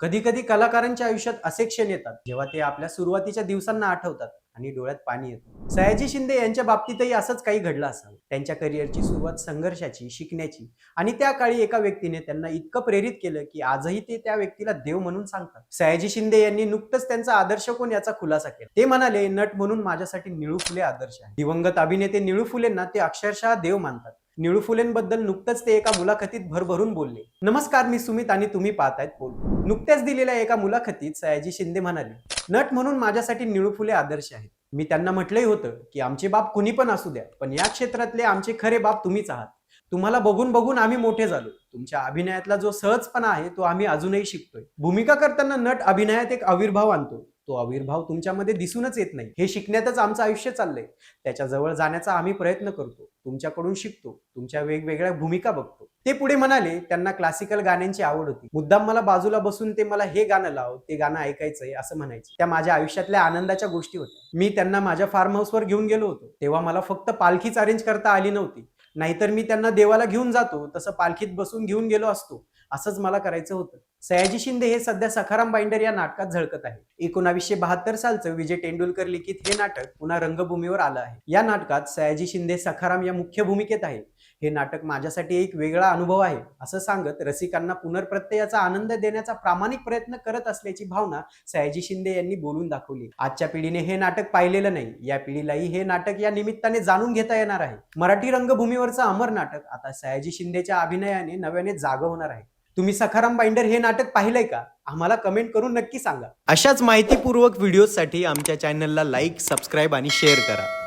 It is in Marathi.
कधी कधी कलाकारांच्या आयुष्यात असे क्षण येतात जेव्हा ते आपल्या सुरुवातीच्या दिवसांना आठवतात आणि डोळ्यात पाणी येतं. सयाजी शिंदे यांच्या बाबतीतही असंच काही घडलं असावं. त्यांच्या करिअरची सुरुवात संघर्षाची शिकण्याची आणि त्या काळी एका व्यक्तीने त्यांना इतकं प्रेरित केलं की आजही ते त्या व्यक्तीला देव म्हणून सांगतात. सयाजी शिंदे यांनी नुकतंच त्यांचा आदर्श कोण याचा खुलासा केला. ते म्हणाले नट म्हणून माझ्यासाठी निळू फुले आदर्श आहे दिवंगत अभिनेते निळू फुलेंना ते अक्षरशः देव मानतात. निळू फुलेंबद्दल नुकतंच ते एका मुलाखतीत भरभरून बोलले. नमस्कार मी सुमित आणि तुम्ही पाहतायत बोल. नुकत्याच दिलेल्या एका मुलाखतीत सयाजी शिंदे म्हणाले नट म्हणून माझ्यासाठी निळू फुले आदर्श आहेत. मी त्यांना म्हटलंही होतं की आमचे बाप कुणी पण असू द्या पण या क्षेत्रातले आमचे खरे बाप तुम्हीच आहात. तुम्हाला बघून बघून आम्ही मोठे झालो. तुमच्या अभिनयातला जो सहजपणा आहे तो आम्ही अजूनही शिकतोय. भूमिका करताना नट अभिनयात एक आविर्भाव आणतो. तो आविर्भाव तुमच्यामध्ये दिसूनच येत नाही. हे शिकण्यातच आमचं आयुष्य चाललंय. त्याच्याजवळ जाण्याचा आम्ही प्रयत्न करतो. तुमच्याकडून शिकतो. तुमच्या वेगवेगळ्या भूमिका बघतो. ते पुढे म्हणाले त्यांना क्लासिकल गाण्यांची आवड होती. मुद्दाम मला बाजूला बसून ते मला हे गाणं लाव ते गाणं ऐकायचंय असं म्हणायचे. त्या माझ्या आयुष्यातल्या आनंदाच्या गोष्टी होत्या. मी त्यांना माझ्या फार्म हाऊसवर घेऊन गेलो होतो. तेव्हा मला फक्त पालखीच अरेंज करता आली नव्हती. नाहीतर मी त्यांना देवाला घेऊन जातो. तसं पालखीत बसून घेऊन गेलो असतो. असंच मला करायचं होतं. सयाजी शिंदे हे सध्या सखाराम बाइंडर या नाटकात झळकत आहे एकोणावीसशे बहात्तर सालचं विजय तेंडुलकर लिखित हे नाटक पुन्हा रंगभूमीवर आलं आहे. या नाटकात सयाजी शिंदे सखाराम या मुख्य भूमिकेत आहे हे नाटक माझ्यासाठी एक वेगळा अनुभव आहे असं सांगत रसिकांना पुनर्प्रत्ययाचा आनंद देण्याचा प्रामाणिक प्रयत्न करत असल्याची भावना सयाजी शिंदे यांनी बोलून दाखवली. आजच्या पिढीने हे नाटक पाहिलेलं नाही. या पिढीलाही हे नाटक या निमित्ताने जाणून घेता येणार आहे. मराठी रंगभूमीवरचं अमर नाटक आता सयाजी शिंदेच्या अभिनयाने नव्याने जाग होणार आहे. तुम्ही सखाराम बाइंडर हे नाटक पाहिलंय का? आम्हाला कमेंट करून नक्की सांगा. अशाच माहितीपूर्वक व्हिडिओसाठी आमच्या चॅनलला लाईक सबस्क्राईब आणि शेअर करा.